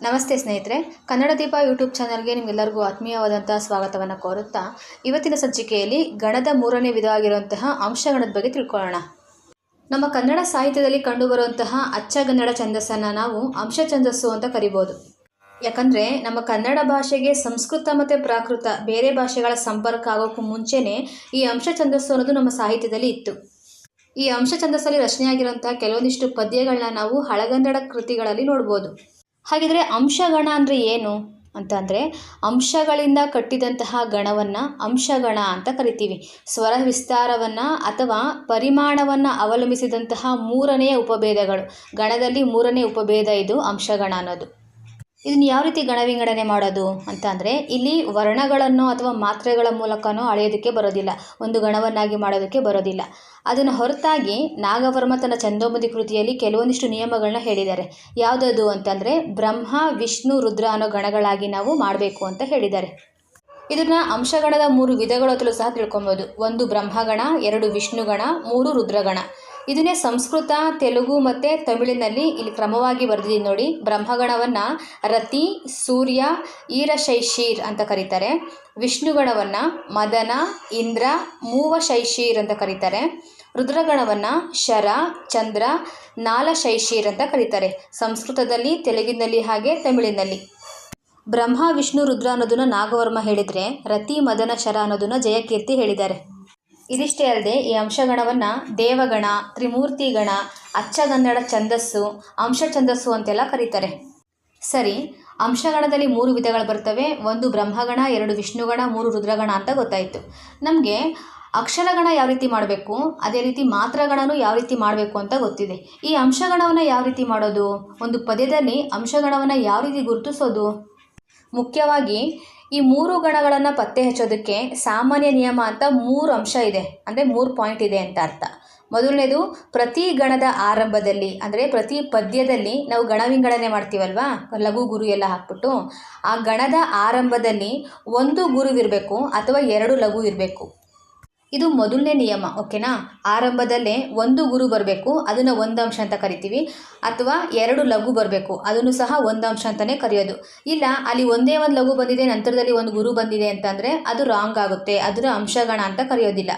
ನಮಸ್ತೆ ಸ್ನೇಹಿತರೆ, ಕನ್ನಡ ದೀಪ ಯೂಟ್ಯೂಬ್ ಚಾನಲ್ಗೆ ನಿಮಗೆಲ್ಲರಿಗೂ ಆತ್ಮೀಯವಾದಂಥ ಸ್ವಾಗತವನ್ನು ಕೋರುತ್ತಾ, ಇವತ್ತಿನ ಸಂಚಿಕೆಯಲ್ಲಿ ಗಣದ ಮೂರನೇ ವಿಧವಾಗಿರುವಂತಹ ಅಂಶಗಣದ ಬಗ್ಗೆ ತಿಳ್ಕೊಳ್ಳೋಣ. ನಮ್ಮ ಕನ್ನಡ ಸಾಹಿತ್ಯದಲ್ಲಿ ಕಂಡುಬರುವಂತಹ ಅಚ್ಚಗನ್ನಡ ಛಂದಸ್ಸನ್ನು ನಾವು ಅಂಶ ಛಂದಸ್ಸು ಅಂತ ಕರಿಬೋದು. ಯಾಕಂದರೆ, ನಮ್ಮ ಕನ್ನಡ ಭಾಷೆಗೆ ಸಂಸ್ಕೃತ ಮತ್ತು ಪ್ರಾಕೃತ ಬೇರೆ ಭಾಷೆಗಳ ಸಂಪರ್ಕ ಆಗೋಕ್ಕೂ ಮುಂಚೆನೇ ಈ ಅಂಶ ಛಂದಸ್ಸು ಅನ್ನೋದು ನಮ್ಮ ಸಾಹಿತ್ಯದಲ್ಲಿ ಇತ್ತು. ಈ ಅಂಶ ಛಂದಸ್ಸಲ್ಲಿ ರಚನೆಯಾಗಿರುವಂತಹ ಕೆಲವೊಂದಿಷ್ಟು ಪದ್ಯಗಳನ್ನ ನಾವು ಹಳಗನ್ನಡ ಕೃತಿಗಳಲ್ಲಿ ನೋಡ್ಬೋದು. ಹಾಗಿದ್ರೆ ಅಂಶಗಣ ಅಂದರೆ ಏನು ಅಂತಂದರೆ ಅಂಶಗಳಿಂದ ಕಟ್ಟಿದಂತಹ ಗಣವನ್ನು ಅಂಶಗಣ ಅಂತ ಕರಿತೀವಿ. ಸ್ವರ ವಿಸ್ತಾರವನ್ನು ಅಥವಾ ಪರಿಮಾಣವನ್ನು ಅವಲಂಬಿಸಿದಂತಹ ಮೂರನೆಯ ಉಪಭೇದಗಳು. ಗಣದಲ್ಲಿ ಮೂರನೇ ಉಪಭೇದ ಇದು ಅಂಶಗಣ ಅನ್ನೋದು. ಇದನ್ನು ಯಾವ ರೀತಿ ಗಣ ವಿಂಗಡಣೆ ಮಾಡೋದು ಅಂತ ಅಂದರೆ ಇಲ್ಲಿ ವರ್ಣಗಳನ್ನು ಅಥವಾ ಮಾತ್ರೆಗಳ ಮೂಲಕನೂ ಅಳೆಯೋದಕ್ಕೆ ಬರೋದಿಲ್ಲ. ಒಂದು ಗಣವನ್ನಾಗಿ ಮಾಡೋದಕ್ಕೆ ಬರೋದಿಲ್ಲ. ಅದನ್ನು ಹೊರತಾಗಿ ನಾಗವರ್ಮ ತನ್ನ ಚಂದೋಮದಿ ಕೃತಿಯಲ್ಲಿ ಕೆಲವೊಂದಿಷ್ಟು ನಿಯಮಗಳನ್ನ ಹೇಳಿದ್ದಾರೆ. ಯಾವುದದು ಅಂತಂದರೆ ಬ್ರಹ್ಮ, ವಿಷ್ಣು, ರುದ್ರ ಅನ್ನೋ ಗಣಗಳಾಗಿ ನಾವು ಮಾಡಬೇಕು ಅಂತ ಹೇಳಿದ್ದಾರೆ. ಇದನ್ನು ಅಂಶಗಣದ ಮೂರು ವಿಧಗಳು ಸಹ ತಿಳ್ಕೊಬೋದು. ಒಂದು ಬ್ರಹ್ಮಗಣ, ಎರಡು ವಿಷ್ಣುಗಣ, ಮೂರು ರುದ್ರಗಣ. ಇದನ್ನೇ ಸಂಸ್ಕೃತ, ತೆಲುಗು ಮತ್ತು ತಮಿಳಿನಲ್ಲಿ ಇಲ್ಲಿ ಕ್ರಮವಾಗಿ ಬರೆದಿದ್ದೀನಿ ನೋಡಿ. ಬ್ರಹ್ಮಗಣವನ್ನು ರತಿ, ಸೂರ್ಯ, ಈರಶೈಶೀರ್ ಅಂತ ಕರೀತಾರೆ. ವಿಷ್ಣುಗಣವನ್ನು ಮದನ, ಇಂದ್ರ, ಮೂವಶೈಶೀರ್ ಅಂತ ಕರೀತಾರೆ. ರುದ್ರಗಣವನ್ನು ಶರ, ಚಂದ್ರ, ನಾಲಶೈಶೀರ್ ಅಂತ ಕರೀತಾರೆ. ಸಂಸ್ಕೃತದಲ್ಲಿ, ತೆಲುಗಿನಲ್ಲಿ ಹಾಗೆ ತಮಿಳಿನಲ್ಲಿ. ಬ್ರಹ್ಮ, ವಿಷ್ಣು, ರುದ್ರ ಅನ್ನೋದನ್ನ ನಾಗವರ್ಮ ಹೇಳಿದರೆ ರತಿ, ಮದನ, ಶರ ಅನ್ನೋದನ್ನ ಜಯಕೀರ್ತಿ ಹೇಳಿದ್ದಾರೆ. ಇದಿಷ್ಟೇ ಅಲ್ಲದೆ ಈ ಅಂಶಗಣವನ್ನು ದೇವಗಣ, ತ್ರಿಮೂರ್ತಿಗಣ, ಅಚ್ಚಗನ್ನಡ ಛಂದಸ್ಸು, ಅಂಶ ಛಂದಸ್ಸು ಅಂತೆಲ್ಲ ಕರೀತಾರೆ. ಸರಿ, ಅಂಶಗಣದಲ್ಲಿ ಮೂರು ವಿಧಗಳು ಬರ್ತವೆ. ಒಂದು ಬ್ರಹ್ಮಗಣ, ಎರಡು ವಿಷ್ಣುಗಣ, ಮೂರು ರುದ್ರಗಣ ಅಂತ ಗೊತ್ತಾಯಿತು. ನಮಗೆ ಅಕ್ಷರಗಣ ಯಾವ ರೀತಿ ಮಾಡಬೇಕು, ಅದೇ ರೀತಿ ಮಾತ್ರಗಣನೂ ಯಾವ ರೀತಿ ಮಾಡಬೇಕು ಅಂತ ಗೊತ್ತಿದೆ. ಈ ಅಂಶಗಣವನ್ನು ಯಾವ ರೀತಿ ಮಾಡೋದು? ಒಂದು ಪದ್ಯದಲ್ಲಿ ಅಂಶಗಣವನ್ನು ಯಾವ ರೀತಿ ಗುರುತಿಸೋದು? ಮುಖ್ಯವಾಗಿ ಈ ಮೂರು ಗಣಗಳನ್ನು ಪತ್ತೆ ಹಚ್ಚೋದಕ್ಕೆ ಸಾಮಾನ್ಯ ನಿಯಮ ಅಂತ ಮೂರು ಅಂಶ ಇದೆ. ಅಂದರೆ ಮೂರು ಪಾಯಿಂಟ್ ಇದೆ ಅಂತ ಅರ್ಥ. ಮೊದಲನೇದು, ಪ್ರತಿ ಗಣದ ಆರಂಭದಲ್ಲಿ, ಅಂದರೆ ಪ್ರತಿ ಪದ್ಯದಲ್ಲಿ ನಾವು ಗಣ ವಿಂಗಡಣೆ ಮಾಡ್ತೀವಲ್ವಾ? ಲಘು ಗುರು ಎಲ್ಲ ಹಾಕ್ಬಿಟ್ಟು. ಆ ಗಣದ ಆರಂಭದಲ್ಲಿ ಒಂದು ಗುರುವಿರಬೇಕು ಅಥವಾ ಎರಡು ಲಘು ಇರಬೇಕು. ಇದು ಮೊದಲನೇ ನಿಯಮ, ಓಕೆನಾ? ಆರಂಭದಲ್ಲೇ ಒಂದು ಗುರು ಬರಬೇಕು, ಅದನ್ನು ಒಂದು ಅಂಶ ಅಂತ ಕರಿತೀವಿ. ಅಥವಾ ಎರಡು ಲಘು ಬರಬೇಕು, ಅದನ್ನು ಸಹ ಒಂದು ಅಂಶ ಅಂತಲೇ ಕರೆಯೋದು. ಇಲ್ಲ, ಅಲ್ಲಿ ಒಂದೇ ಒಂದು ಲಘು ಬಂದಿದೆ, ನಂತರದಲ್ಲಿ ಒಂದು ಗುರು ಬಂದಿದೆ ಅಂತಂದರೆ ಅದು ರಾಂಗ್ ಆಗುತ್ತೆ, ಅದರ ಅಂಶಗಣ ಅಂತ ಕರೆಯೋದಿಲ್ಲ.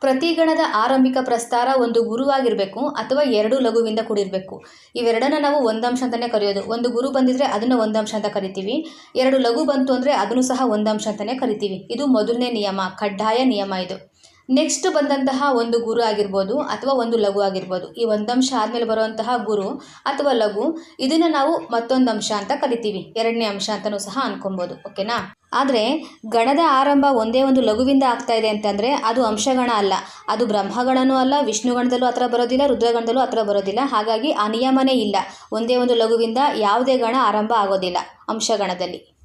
ಪ್ರತಿ ಗಣದ ಆರಂಭಿಕ ಪ್ರಸ್ತಾರ ಒಂದು ಗುರುವಾಗಿರಬೇಕು ಅಥವಾ ಎರಡು ಲಘುವಿಂದ ಕೂಡಿರಬೇಕು. ಇವೆರಡನ್ನ ನಾವು ಒಂದಂಶ ಅಂತಲೇ ಕರೆಯೋದು. ಒಂದು ಗುರು ಬಂದಿದ್ರೆ ಅದನ್ನು ಒಂದಂಶ ಅಂತ ಕರಿತೀವಿ. ಎರಡು ಲಘು ಬಂತು ಅಂದರೆ ಅದನ್ನು ಸಹ ಒಂದಂಶ ಅಂತಲೇ ಕರಿತೀವಿ. ಇದು ಮೊದಲನೇ ನಿಯಮ, ಕಡ್ಡಾಯ ನಿಯಮ ಇದು. ನೆಕ್ಸ್ಟ್ ಬಂದಂತಹ ಒಂದು ಗುರು ಆಗಿರ್ಬೋದು ಅಥವಾ ಒಂದು ಲಘು ಆಗಿರ್ಬೋದು. ಈ ಒಂದಂಶ ಆದಮೇಲೆ ಬರುವಂತಹ ಗುರು ಅಥವಾ ಲಘು, ಇದನ್ನು ನಾವು ಮತ್ತೊಂದು ಅಂಶ ಅಂತ ಕರಿತೀವಿ. ಎರಡನೇ ಅಂಶ ಅಂತಲೂ ಸಹ ಅನ್ಕೊಬೋದು. ಓಕೆನಾ? ಆದರೆ ಗಣದ ಆರಂಭ ಒಂದೇ ಒಂದು ಲಘುವಿಂದ ಆಗ್ತಾ ಇದೆ ಅಂತಂದರೆ ಅದು ಅಂಶಗಣ ಅಲ್ಲ. ಅದು ಬ್ರಹ್ಮಗಣನೂ ಅಲ್ಲ, ವಿಷ್ಣುಗಣದಲ್ಲೂ ಹತ್ರ ಬರೋದಿಲ್ಲ, ರುದ್ರಗಣದಲ್ಲೂ ಹತ್ರ ಬರೋದಿಲ್ಲ. ಹಾಗಾಗಿ ಆ ನಿಯಮನೇ ಇಲ್ಲ. ಒಂದೇ ಒಂದು ಲಘುವಿಂದ ಯಾವುದೇ ಗಣ ಆರಂಭ ಆಗೋದಿಲ್ಲ ಅಂಶಗಣದಲ್ಲಿ.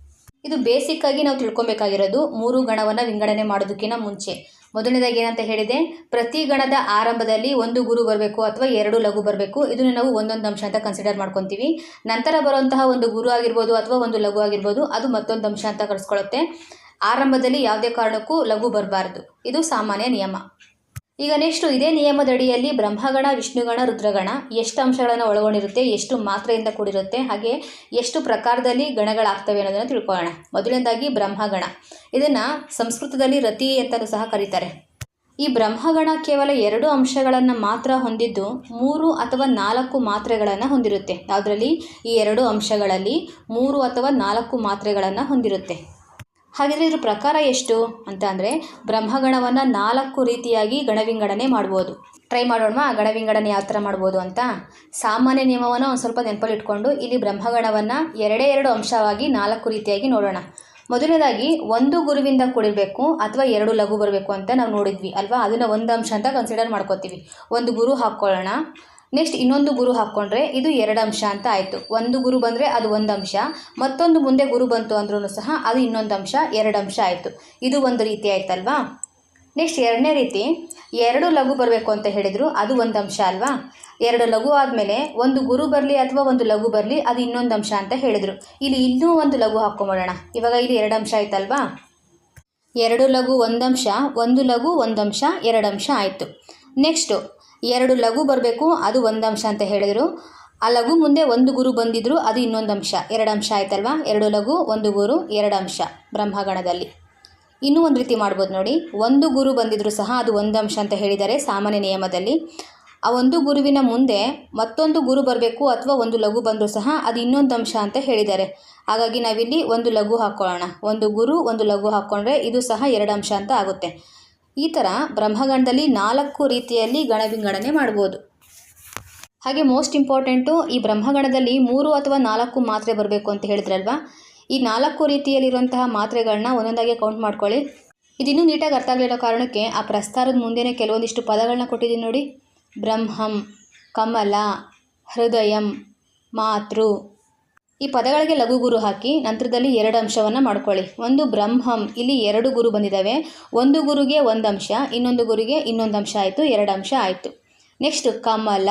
ಇದು ಬೇಸಿಕ್ಕಾಗಿ ನಾವು ತಿಳ್ಕೊಬೇಕಾಗಿರೋದು ಮೂರು ಗಣವನ್ನು ವಿಂಗಡಣೆ ಮಾಡೋದಕ್ಕಿಂತ ಮುಂಚೆ. ಮೊದಲನೇದಾಗಿ ಏನಂತ ಹೇಳಿದೆ, ಪ್ರತಿ ಗಣದ ಆರಂಭದಲ್ಲಿ ಒಂದು ಗುರು ಬರಬೇಕು ಅಥವಾ ಎರಡು ಲಘು ಬರಬೇಕು. ಇದನ್ನು ನಾವು ಒಂದೊಂದು ಅಂಶ ಅಂತ ಕನ್ಸಿಡರ್ ಮಾಡ್ಕೊತೀವಿ. ನಂತರ ಬರುವಂತಹ ಒಂದು ಗುರು ಆಗಿರ್ಬೋದು ಅಥವಾ ಒಂದು ಲಘು ಆಗಿರ್ಬೋದು, ಅದು ಮತ್ತೊಂದು ಅಂಶ ಅಂತ ಕರೆಸ್ಕೊಳ್ಳುತ್ತೆ ಆರಂಭದಲ್ಲಿ ಯಾವುದೇ ಕಾರಣಕ್ಕೂ ಲಘು ಬರಬಾರ್ದು. ಇದು ಸಾಮಾನ್ಯ ನಿಯಮ. ಈಗ ನೆಕ್ಸ್ಟು ಇದೇ ನಿಯಮದಡಿಯಲ್ಲಿ ಬ್ರಹ್ಮಗಣ, ವಿಷ್ಣುಗಣ, ರುದ್ರಗಣ ಎಷ್ಟು ಅಂಶಗಳನ್ನು ಒಳಗೊಂಡಿರುತ್ತೆ, ಎಷ್ಟು ಮಾತ್ರೆಯಿಂದ ಕೂಡಿರುತ್ತೆ, ಹಾಗೆ ಎಷ್ಟು ಪ್ರಕಾರದಲ್ಲಿ ಗಣಗಳಾಗ್ತವೆ ಅನ್ನೋದನ್ನು ತಿಳ್ಕೊಳ್ಳೋಣ. ಮೊದಲನೇದಾಗಿ ಬ್ರಹ್ಮಗಣ. ಇದನ್ನು ಸಂಸ್ಕೃತದಲ್ಲಿ ರತಿ ಅಂತಲೂ ಸಹ ಕರೀತಾರೆ. ಈ ಬ್ರಹ್ಮಗಣ ಕೇವಲ ಎರಡು ಅಂಶಗಳನ್ನು ಮಾತ್ರ ಹೊಂದಿದ್ದು ಮೂರು ಅಥವಾ ನಾಲ್ಕು ಮಾತ್ರೆಗಳನ್ನು ಹೊಂದಿರುತ್ತೆ. ಅದರಲ್ಲಿ ಈ ಎರಡು ಅಂಶಗಳಲ್ಲಿ ಮೂರು ಅಥವಾ ನಾಲ್ಕು ಮಾತ್ರೆಗಳನ್ನು ಹೊಂದಿರುತ್ತೆ. ಹಾಗಿದ್ರೆ ಇದ್ರ ಪ್ರಕಾರ ಎಷ್ಟು ಅಂತ ಅಂದರೆ ಬ್ರಹ್ಮಗಣವನ್ನು ನಾಲ್ಕು ರೀತಿಯಾಗಿ ಗಣವಿಂಗಡಣೆ ಮಾಡ್ಬೋದು. ಟ್ರೈ ಮಾಡೋಣ ಗಣವಿಂಗಡಣೆ ಯಾವ ಥರ ಮಾಡ್ಬೋದು ಅಂತ? ಸಾಮಾನ್ಯ ನಿಯಮವನ್ನು ಒಂದು ಸ್ವಲ್ಪ ನೆನಪಲ್ಲಿ ಇಟ್ಕೊಂಡು ಇಲ್ಲಿ ಬ್ರಹ್ಮಗಣವನ್ನು ಎರಡೇ ಎರಡು ಅಂಶವಾಗಿ ನಾಲ್ಕು ರೀತಿಯಾಗಿ ನೋಡೋಣ. ಮೊದಲನೇದಾಗಿ ಒಂದು ಗುರುವಿಂದ ಕೂಡಿರಬೇಕು ಅಥವಾ ಎರಡು ಲಘು ಬರಬೇಕು ಅಂತ ನಾವು ನೋಡಿದ್ವಿ ಅಲ್ವಾ? ಅದನ್ನು ಒಂದು ಅಂಶ ಅಂತ ಕನ್ಸಿಡರ್ ಮಾಡ್ಕೋತೀವಿ. ಒಂದು ಗುರು ಹಾಕ್ಕೊಳ್ಳೋಣ. ನೆಕ್ಸ್ಟ್ ಇನ್ನೊಂದು ಗುರು ಹಾಕ್ಕೊಂಡ್ರೆ ಇದು ಎರಡು ಅಂಶ ಅಂತ ಆಯಿತು. ಒಂದು ಗುರು ಬಂದರೆ ಅದು ಒಂದು ಅಂಶ, ಮತ್ತೊಂದು ಮುಂದೆ ಗುರು ಬಂತು ಅಂದ್ರೂ ಸಹ ಅದು ಇನ್ನೊಂದು ಅಂಶ, ಎರಡು ಅಂಶ ಆಯಿತು. ಇದು ಒಂದು ರೀತಿ ಆಯ್ತಲ್ವಾ? ನೆಕ್ಸ್ಟ್ ಎರಡನೇ ರೀತಿ, ಎರಡು ಲಘು ಬರಬೇಕು ಅಂತ ಹೇಳಿದರು, ಅದು ಒಂದು ಅಂಶ ಅಲ್ವಾ? ಎರಡು ಲಘು ಆದಮೇಲೆ ಒಂದು ಗುರು ಬರಲಿ ಅಥವಾ ಒಂದು ಲಘು ಬರಲಿ, ಅದು ಇನ್ನೊಂದು ಅಂಶ ಅಂತ ಹೇಳಿದರು. ಇಲ್ಲಿ ಇನ್ನೂ ಒಂದು ಲಘು ಹಾಕ್ಕೊಂಬಿಡೋಣ ಇವಾಗ ಇಲ್ಲಿ ಎರಡು ಅಂಶ ಆಯ್ತಲ್ವಾ? ಎರಡು ಲಘು ಒಂದಂಶ ಒಂದು ಲಘು ಒಂದಂಶ ಅಂಶ ಆಯಿತು. ನೆಕ್ಸ್ಟು ಎರಡು ಲಘು ಬರಬೇಕು, ಅದು ಒಂದು ಅಂಶ ಅಂತ ಹೇಳಿದರು. ಆ ಲಘು ಮುಂದೆ ಒಂದು ಗುರು ಬಂದಿದ್ರು, ಅದು ಇನ್ನೊಂದು ಅಂಶ. ಎರಡು ಅಂಶ ಆಯ್ತಲ್ವಾ? ಎರಡು ಲಘು, ಒಂದು ಗುರು, ಎರಡು ಅಂಶ ಬ್ರಹ್ಮಗಣದಲ್ಲಿ. ಇನ್ನೂ ಒಂದು ರೀತಿ ಮಾಡ್ಬೋದು ನೋಡಿ. ಒಂದು ಗುರು ಬಂದಿದ್ರು ಸಹ ಅದು ಒಂದು ಅಂಶ ಅಂತ ಹೇಳಿದರೆ ಸಾಮಾನ್ಯ ನಿಯಮದಲ್ಲಿ. ಆ ಒಂದು ಗುರುವಿನ ಮುಂದೆ ಮತ್ತೊಂದು ಗುರು ಬರಬೇಕು ಅಥವಾ ಒಂದು ಲಘು ಬಂದರೂ ಸಹ ಅದು ಇನ್ನೊಂದು ಅಂಶ ಅಂತ ಹೇಳಿದ್ದಾರೆ ಹಾಗಾಗಿ ನಾವಿಲ್ಲಿ ಒಂದು ಲಘು ಹಾಕ್ಕೊಳ್ಳೋಣ ಒಂದು ಗುರು, ಒಂದು ಲಘು ಹಾಕ್ಕೊಂಡ್ರೆ ಇದು ಸಹ ಎರಡು ಅಂಶ ಅಂತ ಆಗುತ್ತೆ. ಈ ಥರ ಬ್ರಹ್ಮಗಣದಲ್ಲಿ ನಾಲ್ಕು ರೀತಿಯಲ್ಲಿ ಗಣವಿಂಗಡಣೆ ಮಾಡ್ಬೋದು. ಹಾಗೆ ಮೋಸ್ಟ್ ಇಂಪಾರ್ಟೆಂಟು ಈ ಬ್ರಹ್ಮಗಣದಲ್ಲಿ ಮೂರು ಅಥವಾ ನಾಲ್ಕು ಮಾತ್ರೆ ಬರಬೇಕು ಅಂತ ಹೇಳಿದ್ರಲ್ವಾ? ಈ ನಾಲ್ಕು ರೀತಿಯಲ್ಲಿರುವಂತಹ ಮಾತ್ರೆಗಳನ್ನ ಒಂದೊಂದಾಗಿ ಕೌಂಟ್ ಮಾಡ್ಕೊಳ್ಳಿ. ಇದಿನ್ನೂ ನೀಟಾಗಿ ಅರ್ಥ ಆಗಲಿರೋ ಕಾರಣಕ್ಕೆ ಆ ಪ್ರಸ್ತಾರದ ಮುಂದೆನೇ ಕೆಲವೊಂದಿಷ್ಟು ಪದಗಳನ್ನ ಕೊಟ್ಟಿದ್ದೀನಿ ನೋಡಿ. ಬ್ರಹ್ಮಂ, ಕಮಲ, ಹೃದಯಂ, ಮಾತೃ. ಈ ಪದಗಳಿಗೆ ಲಘು ಗುರು ಹಾಕಿ ನಂತರದಲ್ಲಿ ಎರಡು ಅಂಶವನ್ನು ಮಾಡ್ಕೊಳ್ಳಿ. ಒಂದು ಬ್ರಹ್ಮಂ, ಇಲ್ಲಿ ಎರಡು ಗುರು ಬಂದಿದ್ದಾವೆ ಒಂದು ಗುರುಗೆ ಒಂದು ಅಂಶ, ಇನ್ನೊಂದು ಗುರುಗೆ ಇನ್ನೊಂದು ಅಂಶ ಆಯಿತು, ಎರಡು ಅಂಶ ಆಯಿತು. ನೆಕ್ಸ್ಟ್ ಕಮಲ,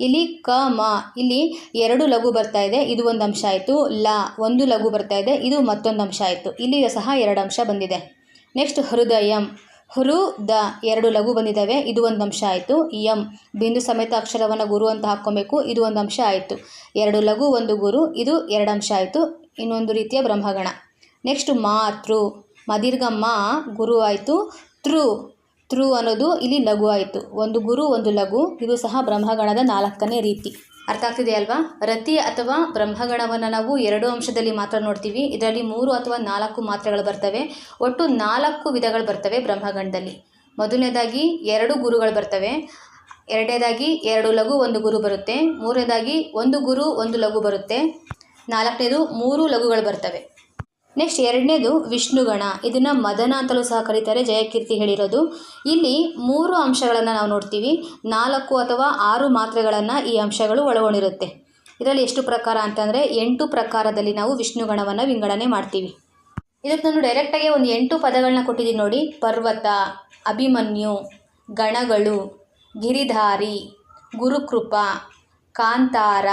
ಇಲ್ಲಿ ಕ ಮ ಇಲ್ಲಿ ಎರಡು ಲಘು ಬರ್ತಾ ಇದೆ, ಇದು ಒಂದು ಅಂಶ ಆಯಿತು. ಲ, ಒಂದು ಲಘು ಬರ್ತಾ ಇದೆ, ಇದು ಮತ್ತೊಂದು ಅಂಶ ಆಯಿತು. ಇಲ್ಲಿಯ ಸಹ ಎರಡು ಅಂಶ ಬಂದಿದೆ. ನೆಕ್ಸ್ಟ್ ಹೃದಯಂ ಹೃ ದ ಎರಡು ಲಘು ಬಂದಿದ್ದಾವೆ. ಇದು ಒಂದು ಅಂಶ ಆಯಿತು. ಎಂ ಬಿಂದು ಸಮೇತ ಅಕ್ಷರವನ್ನು ಗುರು ಅಂತ ಹಾಕ್ಕೊಬೇಕು. ಇದು ಒಂದು ಅಂಶ ಆಯಿತು. ಎರಡು ಲಘು, ಒಂದು ಗುರು. ಇದು ಎರಡು ಅಂಶ ಆಯಿತು. ಇನ್ನೊಂದು ರೀತಿಯ ಬ್ರಹ್ಮಗಣ. ನೆಕ್ಸ್ಟ್ ಮಾತೃ ಮದೀರ್ಘ ಮಾ, ಗುರು ಆಯಿತು. ತೃ ತೃ ಅನ್ನೋದು ಇಲ್ಲಿ ಲಘು ಆಯಿತು. ಒಂದು ಗುರು, ಒಂದು ಲಘು. ಇದು ಸಹ ಬ್ರಹ್ಮಗಣದ ನಾಲ್ಕನೇ ರೀತಿ. ಅರ್ಥ ಆಗ್ತಿದೆ ಅಲ್ವಾ? ರತಿ ಅಥವಾ ಬ್ರಹ್ಮಗಣವನ್ನು ನಾವು ಎರಡು ಅಂಶದಲ್ಲಿ ಮಾತ್ರ ನೋಡ್ತೀವಿ. ಇದರಲ್ಲಿ ಮೂರು ಅಥವಾ ನಾಲ್ಕು ಮಾತ್ರೆಗಳು ಬರ್ತವೆ. ಒಟ್ಟು ನಾಲ್ಕು ವಿಧಗಳು ಬರ್ತವೆ ಬ್ರಹ್ಮಗಣದಲ್ಲಿ. ಮೊದಲನೇದಾಗಿ ಎರಡು ಗುರುಗಳು ಬರ್ತವೆ. ಎರಡನೇದಾಗಿ ಎರಡು ಲಘು, ಒಂದು ಗುರು ಬರುತ್ತೆ. ಮೂರನೇದಾಗಿ ಒಂದು ಗುರು, ಒಂದು ಲಘು ಬರುತ್ತೆ. ನಾಲ್ಕನೇದು ಮೂರು ಲಘುಗಳು ಬರ್ತವೆ. ನೆಕ್ಸ್ಟ್ ಎರಡನೇದು ವಿಷ್ಣುಗಣ. ಇದನ್ನು ಮದನ ಅಂತಲೂ ಸಹ ಕರೀತಾರೆ, ಜಯಕೀರ್ತಿ ಹೇಳಿರೋದು. ಇಲ್ಲಿ ಮೂರು ಅಂಶಗಳನ್ನು ನಾವು ನೋಡ್ತೀವಿ. ನಾಲ್ಕು ಅಥವಾ ಆರು ಮಾತ್ರೆಗಳನ್ನು ಈ ಅಂಶಗಳು ಒಳಗೊಂಡಿರುತ್ತೆ. ಇದರಲ್ಲಿ ಎಷ್ಟು ಪ್ರಕಾರ ಅಂತಂದರೆ ಎಂಟು ಪ್ರಕಾರದಲ್ಲಿ ನಾವು ವಿಷ್ಣುಗಣವನ್ನು ವಿಂಗಡಣೆ ಮಾಡ್ತೀವಿ. ಇದಕ್ಕೆ ನಾನು ಡೈರೆಕ್ಟಾಗಿ ಒಂದು ಎಂಟು ಪದಗಳನ್ನ ಕೊಟ್ಟಿದ್ದೀನಿ ನೋಡಿ. ಪರ್ವತ, ಅಭಿಮನ್ಯು, ಗಣಗಳು, ಗಿರಿಧಾರಿ, ಗುರುಕೃಪ, ಕಾಂತಾರ,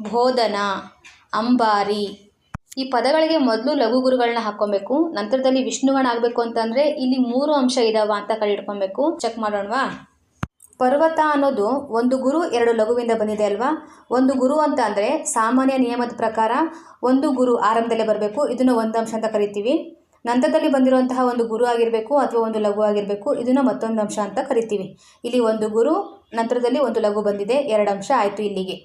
ಬೋಧನ, ಅಂಬಾರಿ ಈ ಪದಗಳಿಗೆ ಮೊದಲು ಲಘು ಗುರುಗಳನ್ನ ಹಾಕೊಬೇಕು ನಂತರದಲ್ಲಿ ವಿಷ್ಣುಗಣ ಆಗಬೇಕು ಅಂತಂದರೆ ಇಲ್ಲಿ ಮೂರು ಅಂಶ ಇದಾವ ಅಂತ ಕಡೆ ಇಟ್ಕೊಬೇಕು ಚೆಕ್ ಮಾಡೋಣವಾ? ಪರ್ವತ ಅನ್ನೋದು ಒಂದು ಗುರು ಎರಡು ಲಘುವಿಂದ ಬಂದಿದೆ ಅಲ್ವಾ? ಒಂದು ಗುರು ಅಂತ ಅಂದರೆ ಸಾಮಾನ್ಯ ನಿಯಮದ ಪ್ರಕಾರ ಒಂದು ಗುರು ಆರಂಭದಲ್ಲೇ ಬರಬೇಕು, ಇದನ್ನು ಒಂದು ಅಂಶ ಅಂತ ಕರಿತೀವಿ. ನಂತರದಲ್ಲಿ ಬಂದಿರುವಂತಹ ಒಂದು ಗುರು ಆಗಿರಬೇಕು ಅಥವಾ ಒಂದು ಲಘು ಆಗಿರಬೇಕು, ಇದನ್ನು ಮತ್ತೊಂದು ಅಂಶ ಅಂತ ಕರಿತೀವಿ. ಇಲ್ಲಿ ಒಂದು ಗುರು, ನಂತರದಲ್ಲಿ ಒಂದು ಲಘು ಬಂದಿದೆ, ಎರಡು ಅಂಶ ಆಯಿತು ಇಲ್ಲಿಗೆ.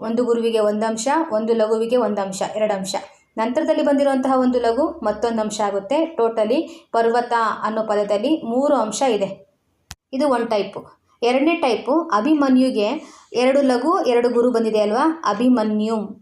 ಒಂದು ಗುರುವಿಗೆ ಒಂದು ಅಂಶ, ಒಂದು ಲಘುವಿಗೆ ಒಂದು ಅಂಶ, ಎರಡು ಅಂಶ. ನಂತರದಲ್ಲಿ ಬಂದಿರುವಂತಹ ಒಂದು ಲಘು ಮತ್ತೊಂದು ಅಂಶ ಆಗುತ್ತೆ. ಟೋಟಲಿ ಪರ್ವತ ಅನ್ನೋ ಪದದಲ್ಲಿ ಮೂರು ಅಂಶ ಇದೆ. ಇದು ಒನ್ ಟೈಪು ಎರಡನೇ ಟೈಪು ಅಭಿಮನ್ಯುಗೆ ಎರಡು ಲಘು, ಎರಡು ಗುರು ಬಂದಿದೆ ಅಲ್ವಾ? ಅಭಿಮನ್ಯು.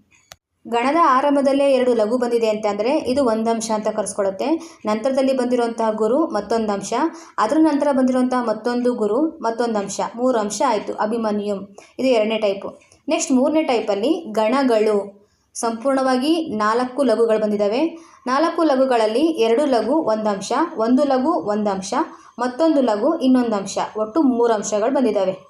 ಗಣದ ಆರಂಭದಲ್ಲೇ ಎರಡು ಲಘು ಬಂದಿದೆ ಅಂತಂದರೆ ಇದು ಒಂದು ಅಂಶ ಅಂತ ಕರೆಸ್ಕೊಳ್ಳುತ್ತೆ ನಂತರದಲ್ಲಿ ಬಂದಿರುವಂತಹ ಗುರು ಮತ್ತೊಂದು ಅಂಶ. ಅದರ ನಂತರ ಬಂದಿರುವಂತಹ ಮತ್ತೊಂದು ಗುರು ಮತ್ತೊಂದು ಅಂಶ. ಮೂರು ಅಂಶ ಆಯಿತು. ಅಭಿಮನ್ಯು. ಇದು ಎರಡನೇ ಟೈಪು ನೆಕ್ಸ್ಟ್ ಮೂರನೇ ಟೈಪಲ್ಲಿ ಗಣಗಳು. ಸಂಪೂರ್ಣವಾಗಿ ನಾಲ್ಕು ಲಘುಗಳು ಬಂದಿದ್ದಾವೆ. ನಾಲ್ಕು ಲಘುಗಳಲ್ಲಿ ಎರಡು ಲಘು ಅಂಶ, ಒಂದು ಲಘು ಅಂಶ, ಮತ್ತೊಂದು ಲಘು, ಇನ್ನೊಂದು ಅಂಶ, ಒಟ್ಟು ಮೂರು ಅಂಶಗಳು ಬಂದಿದ್ದಾವೆ.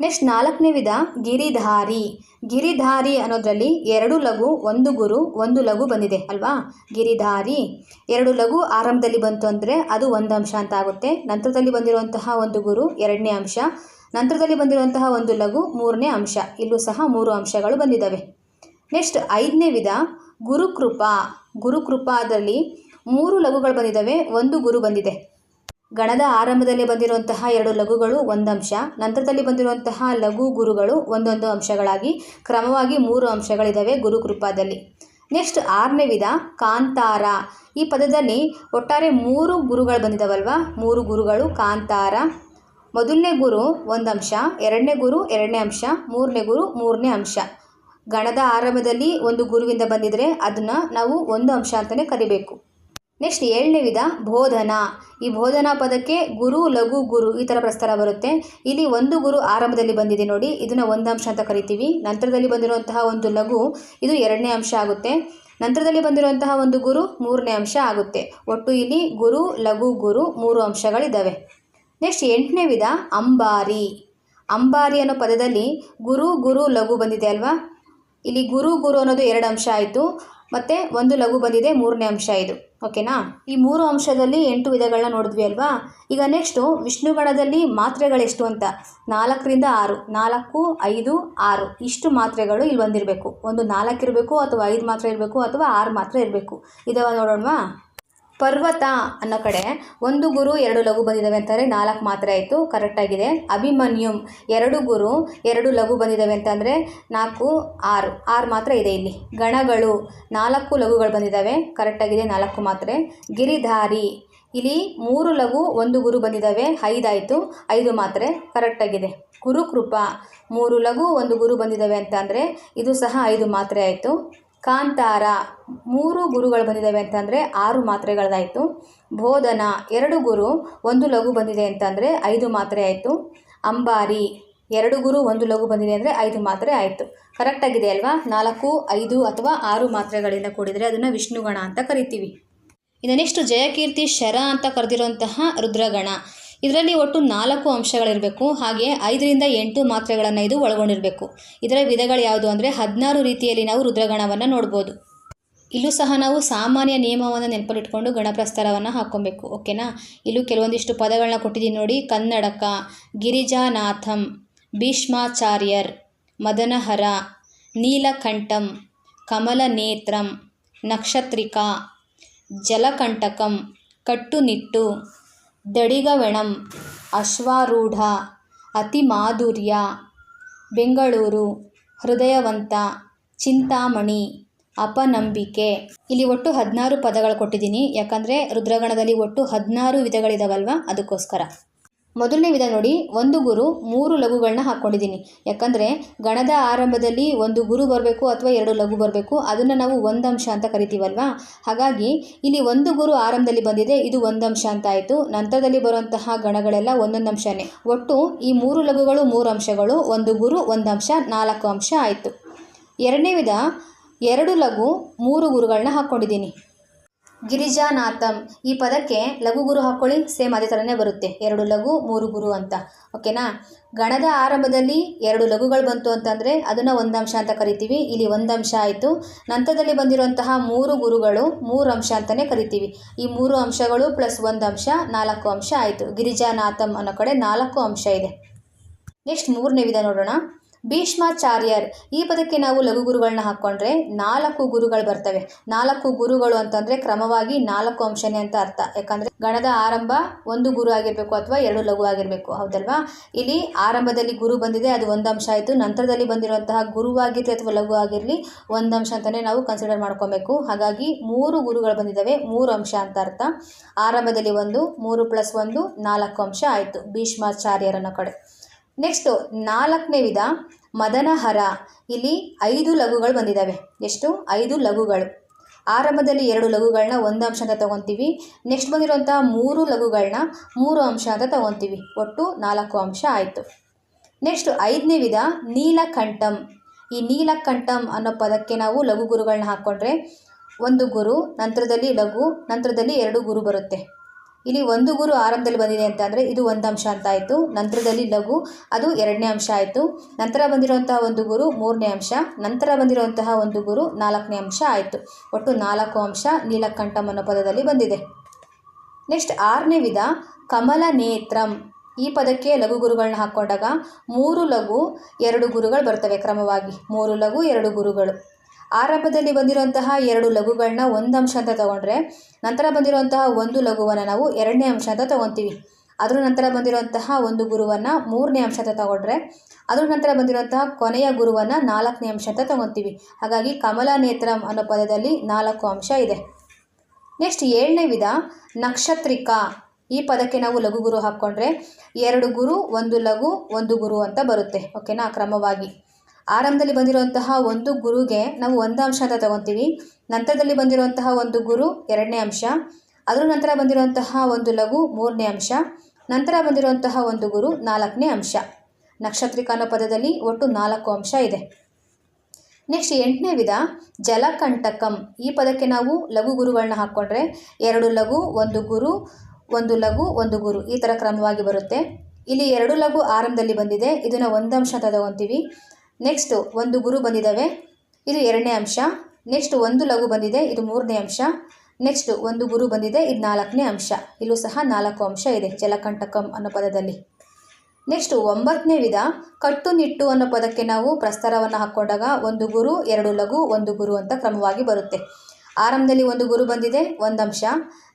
ನೆಕ್ಸ್ಟ್ ನಾಲ್ಕನೇ ವಿಧ, ಗಿರಿಧಾರಿ. ಗಿರಿಧಾರಿ ಅನ್ನೋದರಲ್ಲಿ ಎರಡು ಲಘು, ಒಂದು ಗುರು, ಒಂದು ಲಘು ಬಂದಿದೆ ಅಲ್ವಾ? ಗಿರಿಧಾರಿ. ಎರಡು ಲಘು ಆರಂಭದಲ್ಲಿ ಬಂತು ಅಂದರೆ ಅದು ಒಂದು ಅಂಶ ಅಂತ ಆಗುತ್ತೆ. ನಂತರದಲ್ಲಿ ಬಂದಿರುವಂತಹ ಒಂದು ಗುರು, ಎರಡನೇ ಅಂಶ. ನಂತರದಲ್ಲಿ ಬಂದಿರುವಂತಹ ಒಂದು ಲಘು, ಮೂರನೇ ಅಂಶ. ಇಲ್ಲೂ ಸಹ ಮೂರು ಅಂಶಗಳು ಬಂದಿದ್ದಾವೆ. ನೆಕ್ಸ್ಟ್ ಐದನೇ ವಿಧ, ಗುರುಕೃಪಾ. ಗುರುಕೃಪಾದಲ್ಲಿ ಮೂರು ಲಘುಗಳು ಬಂದಿದ್ದಾವೆ, ಒಂದು ಗುರು ಬಂದಿದೆ. ಗಣದ ಆರಂಭದಲ್ಲಿ ಬಂದಿರುವಂತಹ ಎರಡು ಲಘುಗಳು ಒಂದು ಅಂಶ ನಂತರದಲ್ಲಿ ಬಂದಿರುವಂತಹ ಲಘು ಗುರುಗಳು ಒಂದೊಂದು ಅಂಶಗಳಾಗಿ, ಕ್ರಮವಾಗಿ ಮೂರು ಅಂಶಗಳಿದ್ದಾವೆ ಗುರುಕೃಪಾದಲ್ಲಿ. ನೆಕ್ಸ್ಟ್ ಆರನೇ ವಿಧ, ಕಾಂತಾರ. ಈ ಪದದಲ್ಲಿ ಒಟ್ಟಾರೆ ಮೂರು ಗುರುಗಳು ಬಂದಿದ್ದಾವಲ್ವಾ? ಮೂರು ಗುರುಗಳು, ಕಾಂತಾರ. ಮೊದಲನೇ ಗುರು ಒಂದು ಅಂಶ ಎರಡನೇ ಗುರು ಎರಡನೇ ಅಂಶ, ಮೂರನೇ ಗುರು ಮೂರನೇ ಅಂಶ. ಗಣದ ಆರಂಭದಲ್ಲಿ ಒಂದು ಗುರುವಿಂದ ಬಂದಿದ್ರೆ ಅದನ್ನು ನಾವು ಒಂದು ಅಂಶ ಅಂತಲೇ ಕರಿಬೇಕು. ನೆಕ್ಸ್ಟ್ ಏಳನೇ ವಿಧ, ಬೋಧನ. ಈ ಬೋಧನಾ ಪದಕ್ಕೆ ಗುರು, ಲಘು, ಗುರು ಈ ಥರ ಪ್ರಸ್ತಾರ ಬರುತ್ತೆ. ಇಲ್ಲಿ ಒಂದು ಗುರು ಆರಂಭದಲ್ಲಿ ಬಂದಿದೆ ನೋಡಿ, ಇದನ್ನು ಒಂದು ಅಂಶ ಅಂತ ಕರಿತೀವಿ. ನಂತರದಲ್ಲಿ ಬಂದಿರುವಂತಹ ಒಂದು ಲಘು, ಇದು ಎರಡನೇ ಅಂಶ ಆಗುತ್ತೆ. ನಂತರದಲ್ಲಿ ಬಂದಿರುವಂತಹ ಒಂದು ಗುರು ಮೂರನೇ ಅಂಶ ಆಗುತ್ತೆ. ಒಟ್ಟು ಇಲ್ಲಿ ಗುರು, ಲಘು, ಗುರು ಮೂರು ಅಂಶಗಳಿದ್ದಾವೆ ನೆಕ್ಸ್ಟ್ ಎಂಟನೇ ವಿಧ, ಅಂಬಾರಿ. ಅಂಬಾರಿ ಅನ್ನೋ ಪದದಲ್ಲಿ ಗುರು ಗುರು, ಲಘು ಬಂದಿದೆ ಅಲ್ವಾ? ಇಲ್ಲಿ ಗುರು ಗುರು ಅನ್ನೋದು ಎರಡು ಅಂಶ ಆಯಿತು. ಮತ್ತು ಒಂದು ಲಘು ಬಂದಿದೆ, ಮೂರನೇ ಅಂಶ ಇದು. ಓಕೆನಾ ಈ ಮೂರು ಅಂಶದಲ್ಲಿ ಎಂಟು ವಿಧಗಳನ್ನ ನೋಡಿದ್ವಿ ಅಲ್ವಾ? ಈಗ ನೆಕ್ಸ್ಟು ವಿಷ್ಣುಗಣದಲ್ಲಿ ಮಾತ್ರೆಗಳೆಷ್ಟು ಅಂತ? ನಾಲ್ಕರಿಂದ ಆರು. ನಾಲ್ಕು, ಐದು, ಆರು. ಇಷ್ಟು ಮಾತ್ರೆಗಳು ಇಲ್ಲಿ ಬಂದಿರಬೇಕು. ಒಂದು ನಾಲ್ಕು ಇರಬೇಕು ಅಥವಾ ಐದು ಮಾತ್ರೆ ಇರಬೇಕು ಅಥವಾ ಆರು ಮಾತ್ರೆ ಇರಬೇಕು. ಇದಾವ ನೋಡೋಣವಾ? ಪರ್ವತ ಅನ್ನೋ ಕಡೆ ಒಂದು ಗುರು, ಎರಡು ಲಘು ಬಂದಿದ್ದಾವೆ ಅಂತಂದರೆ ನಾಲ್ಕು ಮಾತ್ರ ಆಯಿತು ಕರೆಕ್ಟಾಗಿದೆ ಅಭಿಮನ್ಯುಂ, ಎರಡು ಗುರು, ಎರಡು ಲಘು ಬಂದಿದ್ದಾವೆ ಅಂತಂದರೆ ನಾಲ್ಕು, ಆರು ಆರು ಮಾತ್ರ ಇದೆ ಇಲ್ಲಿ. ಗಣಗಳು, ನಾಲ್ಕು ಲಘುಗಳು ಬಂದಿದ್ದಾವೆ ಕರೆಕ್ಟಾಗಿದೆ ನಾಲ್ಕು ಮಾತ್ರೆ. ಗಿರಿಧಾರಿ, ಇಲ್ಲಿ ಮೂರು ಲಘು, ಒಂದು ಗುರು ಬಂದಿದ್ದಾವೆ ಐದಾಯಿತು, ಐದು ಮಾತ್ರೆ ಕರೆಕ್ಟಾಗಿದೆ ಗುರುಕೃಪ, ಮೂರು ಲಘು, ಒಂದು ಗುರು ಬಂದಿದ್ದಾವೆ ಅಂತಂದರೆ ಇದು ಸಹ ಐದು ಮಾತ್ರೆ ಆಯಿತು. ಕಾಂತಾರ, ಮೂರು ಗುರುಗಳು ಬಂದಿದ್ದಾವೆ ಅಂತಂದರೆ ಆರು ಮಾತ್ರೆಗಳದಾಯಿತು ಬೋಧನ, ಎರಡು ಗುರು, ಒಂದು ಲಘು ಬಂದಿದೆ ಅಂತಂದರೆ ಐದು ಮಾತ್ರೆ ಆಯಿತು. ಅಂಬಾರಿ, ಎರಡು ಗುರು, ಒಂದು ಲಘು ಬಂದಿದೆ ಅಂದರೆ ಐದು ಮಾತ್ರೆ ಆಯಿತು. ಕರೆಕ್ಟಾಗಿದೆ ಅಲ್ವಾ? ನಾಲ್ಕು, ಐದು ಅಥವಾ ಆರು ಮಾತ್ರೆಗಳಿಂದ ಕೂಡಿದರೆ ಅದನ್ನು ವಿಷ್ಣುಗಣ ಅಂತ ಕರಿತೀವಿ. ಇನ್ನು ನೆಕ್ಸ್ಟ್ ಜಯಕೀರ್ತಿ ಶರ ಅಂತ ಕರೆದಿರುವಂತಹ ರುದ್ರಗಣ. ಇದರಲ್ಲಿ ಒಟ್ಟು ನಾಲ್ಕು ಅಂಶಗಳಿರಬೇಕು. ಹಾಗೆ ಐದರಿಂದ ಎಂಟು ಮಾತ್ರೆಗಳನ್ನು ಇದು ಒಳಗೊಂಡಿರಬೇಕು. ಇದರ ವಿಧಗಳು ಯಾವುದು ಅಂದರೆ ಹದಿನಾರು ರೀತಿಯಲ್ಲಿ ನಾವು ರುದ್ರಗಣವನ್ನು ನೋಡ್ಬೋದು. ಇಲ್ಲೂ ಸಹ ನಾವು ಸಾಮಾನ್ಯ ನಿಯಮವನ್ನು ನೆನಪಲ್ಲಿಟ್ಕೊಂಡು ಗಣಪ್ರಸ್ತಾರವನ್ನು ಹಾಕ್ಕೊಬೇಕು. ಓಕೆನಾ? ಇಲ್ಲೂ ಕೆಲವೊಂದಿಷ್ಟು ಪದಗಳನ್ನ ಕೊಟ್ಟಿದ್ದೀನಿ ನೋಡಿ. ಕನ್ನಡಕ, ಗಿರಿಜಾನಾಥಂ, ಭೀಷ್ಮಾಚಾರ್ಯರ್, ಮದನಹರ, ನೀಲಕಂಠಂ, ಕಮಲನೇತ್ರಂ, ನಕ್ಷತ್ರಿಕಾ, ಜಲಕಂಟಕಂ, ಕಟ್ಟುನಿಟ್ಟು ದಡಿಗವೆಣಂ, ಅಶ್ವಾರೂಢ, ಅತಿಮಾಧುರ್ಯ, ಬೆಂಗಳೂರು, ಹೃದಯವಂತ, ಚಿಂತಾಮಣಿ, ಅಪನಂಬಿಕೆ. ಇಲ್ಲಿ ಒಟ್ಟು ಹದಿನಾರು ಪದಗಳು ಕೊಟ್ಟಿದ್ದೀನಿ. ಯಾಕಂದರೆ ರುದ್ರಗಣದಲ್ಲಿ ಒಟ್ಟು ಹದಿನಾರು ವಿಧಗಳಿದಾವಲ್ವ? ಅದಕ್ಕೋಸ್ಕರ. ಮೊದಲನೇ ವಿಧ ನೋಡಿ, ಒಂದು ಗುರು ಮೂರು ಲಘುಗಳನ್ನ ಹಾಕ್ಕೊಂಡಿದ್ದೀನಿ. ಯಾಕಂದರೆ ಗಣದ ಆರಂಭದಲ್ಲಿ ಒಂದು ಗುರು ಬರಬೇಕು ಅಥವಾ ಎರಡು ಲಘು ಬರಬೇಕು, ಅದನ್ನು ನಾವು ಒಂದು ಅಂಶ ಅಂತ ಕರಿತೀವಲ್ವಾ? ಹಾಗಾಗಿ ಇಲ್ಲಿ ಒಂದು ಗುರು ಆರಂಭದಲ್ಲಿ ಬಂದಿದೆ, ಇದು ಒಂದು ಅಂಶ ಅಂತ ಆಯಿತು. ನಂತರದಲ್ಲಿ ಬರುವಂತಹ ಗಣಗಳೆಲ್ಲ ಒಂದೊಂದು ಅಂಶನೇ. ಒಟ್ಟು ಈ ಮೂರು ಲಘುಗಳು ಮೂರು ಅಂಶಗಳು, ಒಂದು ಗುರು ಒಂದು ಅಂಶ, ನಾಲ್ಕು ಅಂಶ ಆಯಿತು. ಎರಡನೇ ವಿಧ, ಎರಡು ಲಘು ಮೂರು ಗುರುಗಳನ್ನ ಹಾಕ್ಕೊಂಡಿದ್ದೀನಿ. ಗಿರಿಜಾನಾಥಂ. ಈ ಪದಕ್ಕೆ ಲಘು ಗುರು ಹಾಕ್ಕೊಳ್ಳಿ ಸೇಮ್ ಅದೇ ಥರನೇ ಬರುತ್ತೆ. ಎರಡು ಲಘು, ಮೂರು ಗುರು ಅಂತ. ಓಕೆನಾ ಗಣದ ಆರಂಭದಲ್ಲಿ ಎರಡು ಲಘುಗಳು ಬಂತು ಅಂತಂದರೆ ಅದನ್ನು ಒಂದಂಶ ಅಂತ ಕರಿತೀವಿ. ಇಲ್ಲಿ ಒಂದಂಶ ಆಯಿತು. ನಂತರದಲ್ಲಿ ಬಂದಿರುವಂತಹ ಮೂರು ಗುರುಗಳು ಮೂರು ಅಂಶ ಅಂತಲೇ ಕರಿತೀವಿ. ಈ ಮೂರು ಅಂಶಗಳು ಪ್ಲಸ್ ಒಂದು ಅಂಶ, ನಾಲ್ಕು ಅಂಶ ಆಯಿತು. ಗಿರಿಜಾನಾಥಂ ಅನ್ನೋ ಕಡೆ ನಾಲ್ಕು ಅಂಶ ಇದೆ. ನೆಕ್ಸ್ಟ್ ಮೂರನೇ ವಿಧ ನೋಡೋಣ. ಭೀಷ್ಮಾಚಾರ್ಯರ್. ಈ ಪದಕ್ಕೆ ನಾವು ಲಘು ಗುರುಗಳನ್ನ ಹಾಕ್ಕೊಂಡ್ರೆ ನಾಲ್ಕು ಗುರುಗಳು ಬರ್ತವೆ. ನಾಲ್ಕು ಗುರುಗಳು ಅಂತಂದರೆ ಕ್ರಮವಾಗಿ ನಾಲ್ಕು ಅಂಶನೇ ಅಂತ ಅರ್ಥ. ಯಾಕಂದರೆ ಗಣದ ಆರಂಭ ಒಂದು ಗುರು ಆಗಿರಬೇಕು ಅಥವಾ ಎರಡು ಲಘು ಆಗಿರಬೇಕು. ಹೌದಲ್ವಾ? ಇಲ್ಲಿ ಆರಂಭದಲ್ಲಿ ಗುರು ಬಂದಿದೆ, ಅದು ಒಂದು ಅಂಶ ಆಯಿತು. ನಂತರದಲ್ಲಿ ಬಂದಿರುವಂತಹ ಗುರುವಾಗಿರಲಿ ಅಥವಾ ಲಘು ಆಗಿರಲಿ ಒಂದು ಅಂಶ ಅಂತಲೇ ನಾವು ಕನ್ಸಿಡರ್ ಮಾಡ್ಕೊಬೇಕು. ಹಾಗಾಗಿ ಮೂರು ಗುರುಗಳು ಬಂದಿದ್ದಾವೆ, ಮೂರು ಅಂಶ ಅಂತ ಅರ್ಥ. ಆರಂಭದಲ್ಲಿ ಒಂದು, ಮೂರು ಪ್ಲಸ್ ಒಂದು, ನಾಲ್ಕು ಅಂಶ ಆಯಿತು. ಭೀಷ್ಮಾಚಾರ್ಯರನ್ನ ಕಡೆ. ನೆಕ್ಸ್ಟು ನಾಲ್ಕನೇ ವಿಧ, ಮದನಹರ. ಇಲ್ಲಿ ಐದು ಲಘುಗಳು ಬಂದಿದ್ದಾವೆ. ಎಷ್ಟು? ಐದು ಲಘುಗಳು. ಆರಂಭದಲ್ಲಿ ಎರಡು ಲಘುಗಳನ್ನ ಒಂದು ಅಂಶ ಅಂತ ತೊಗೊತೀವಿ. ನೆಕ್ಸ್ಟ್ ಬಂದಿರುವಂಥ ಮೂರು ಲಘುಗಳನ್ನ ಮೂರು ಅಂಶ ಅಂತ ತೊಗೊತೀವಿ. ಒಟ್ಟು ನಾಲ್ಕು ಅಂಶ ಆಯಿತು. ನೆಕ್ಸ್ಟ್ ಐದನೇ ವಿಧ, ನೀಲಕಂಠಂ. ಈ ನೀಲಕಂಠಂ ಅನ್ನೋ ಪದಕ್ಕೆ ನಾವು ಲಘು ಗುರುಗಳನ್ನ ಹಾಕ್ಕೊಂಡ್ರೆ ಒಂದು ಗುರು, ನಂತರದಲ್ಲಿ ಲಘು, ನಂತರದಲ್ಲಿ ಎರಡು ಗುರು ಬರುತ್ತೆ. ಇಲ್ಲಿ ಒಂದು ಗುರು ಆರಂಭದಲ್ಲಿ ಬಂದಿದೆ ಅಂತ ಅಂದರೆ ಇದು ಒಂದು ಅಂಶ ಅಂತ ಆಯಿತು. ನಂತರದಲ್ಲಿ ಲಘು, ಅದು ಎರಡನೇ ಅಂಶ ಆಯಿತು. ನಂತರ ಬಂದಿರುವಂತಹ ಒಂದು ಗುರು ಮೂರನೇ ಅಂಶ. ನಂತರ ಬಂದಿರುವಂತಹ ಒಂದು ಗುರು ನಾಲ್ಕನೇ ಅಂಶ ಆಯಿತು. ಒಟ್ಟು ನಾಲ್ಕು ಅಂಶ ನೀಲಕಂಠಂ ಅನ್ನೋ ಪದದಲ್ಲಿ ಬಂದಿದೆ. ನೆಕ್ಸ್ಟ್ ಆರನೇ ವಿಧ, ಕಮಲ ನೇತ್ರಂ. ಈ ಪದಕ್ಕೆ ಲಘು ಗುರುಗಳನ್ನ ಹಾಕ್ಕೊಂಡಾಗ ಮೂರು ಲಘು, ಎರಡು ಗುರುಗಳು ಬರ್ತವೆ ಕ್ರಮವಾಗಿ. ಮೂರು ಲಘು, ಎರಡು ಗುರುಗಳು. ಆರಂಭದಲ್ಲಿ ಬಂದಿರುವಂತಹ ಎರಡು ಲಘುಗಳನ್ನ ಒಂದು ಅಂಶ ಅಂತ ತಗೊಂಡ್ರೆ ನಂತರ ಬಂದಿರುವಂತಹ ಒಂದು ಲಘುವನ್ನು ನಾವು ಎರಡನೇ ಅಂಶ ಅಂತ ತಗೊತೀವಿ. ಅದರ ನಂತರ ಬಂದಿರುವಂತಹ ಒಂದು ಗುರುವನ್ನು ಮೂರನೇ ಅಂಶ ಅಂತ ತಗೊಂಡ್ರೆ ಅದರ ನಂತರ ಬಂದಿರುವಂತಹ ಕೊನೆಯ ಗುರುವನ್ನು ನಾಲ್ಕನೇ ಅಂಶ ಅಂತ ತಗೊತೀವಿ. ಹಾಗಾಗಿ ಕಮಲ ನೇತ್ರ ಅನ್ನೋ ಪದದಲ್ಲಿ ನಾಲ್ಕು ಅಂಶ ಇದೆ. ನೆಕ್ಸ್ಟ್ ಏಳನೇ ವಿಧ ನಕ್ಷತ್ರಿಕಾ. ಈ ಪದಕ್ಕೆ ನಾವು ಲಘು ಗುರು ಹಾಕ್ಕೊಂಡ್ರೆ ಎರಡು ಗುರು, ಒಂದು ಲಘು, ಒಂದು ಗುರು ಅಂತ ಬರುತ್ತೆ. ಓಕೆನಾ? ಕ್ರಮವಾಗಿ. ಆರಂಭದಲ್ಲಿ ಬಂದಿರುವಂತಹ ಒಂದು ಗುರುಗೆ ನಾವು ಒಂದು ಅಂಶ ಅಂತ ತಗೊತೀವಿ. ನಂತರದಲ್ಲಿ ಬಂದಿರುವಂತಹ ಒಂದು ಗುರು ಎರಡನೇ ಅಂಶ. ಅದರ ನಂತರ ಬಂದಿರುವಂತಹ ಒಂದು ಲಘು ಮೂರನೇ ಅಂಶ. ನಂತರ ಬಂದಿರುವಂತಹ ಒಂದು ಗುರು ನಾಲ್ಕನೇ ಅಂಶ. ನಕ್ಷತ್ರಿಕ ಅನ್ನೋ ಪದದಲ್ಲಿ ಒಟ್ಟು ನಾಲ್ಕು ಅಂಶ ಇದೆ. ನೆಕ್ಸ್ಟ್ ಎಂಟನೇ ವಿಧ, ಜಲಕಂಟಕಂ. ಈ ಪದಕ್ಕೆ ನಾವು ಲಘು ಗುರುಗಳನ್ನ ಹಾಕ್ಕೊಂಡ್ರೆ ಎರಡು ಲಘು, ಒಂದು ಗುರು, ಒಂದು ಲಘು, ಒಂದು ಗುರು. ಈ ಥರ ಕ್ರಮವಾಗಿ ಬರುತ್ತೆ. ಇಲ್ಲಿ ಎರಡು ಲಘು ಆರಂಭದಲ್ಲಿ ಬಂದಿದೆ. ಇದನ್ನು ಒಂದು ಅಂತ ತಗೊತೀವಿ. ನೆಕ್ಸ್ಟು ಒಂದು ಗುರು ಬಂದಿದ್ದಾವೆ ಇದು ಎರಡನೇ ಅಂಶ. ನೆಕ್ಸ್ಟ್ ಒಂದು ಲಘು ಬಂದಿದೆ, ಇದು ಮೂರನೇ ಅಂಶ. ನೆಕ್ಸ್ಟ್ ಒಂದು ಗುರು ಬಂದಿದೆ, ಇದು ನಾಲ್ಕನೇ ಅಂಶ. ಇಲ್ಲೂ ಸಹ ನಾಲ್ಕು ಅಂಶ ಇದೆ, ಜಲಕಂಟಕಂ ಅನ್ನೋ ಪದದಲ್ಲಿ. ನೆಕ್ಸ್ಟ್ ಒಂಬತ್ತನೇ ವಿಧ. ಕಟ್ಟುನಿಟ್ಟು ಅನ್ನೋ ಪದಕ್ಕೆ ನಾವು ಪ್ರಸ್ತಾರವನ್ನು ಹಾಕ್ಕೊಂಡಾಗ ಒಂದು ಗುರು, ಎರಡು ಲಘು, ಒಂದು ಗುರು ಅಂತ ಕ್ರಮವಾಗಿ ಬರುತ್ತೆ. ಆರಂಭದಲ್ಲಿ ಒಂದು ಗುರು ಬಂದಿದೆ, ಒಂದು ಅಂಶ.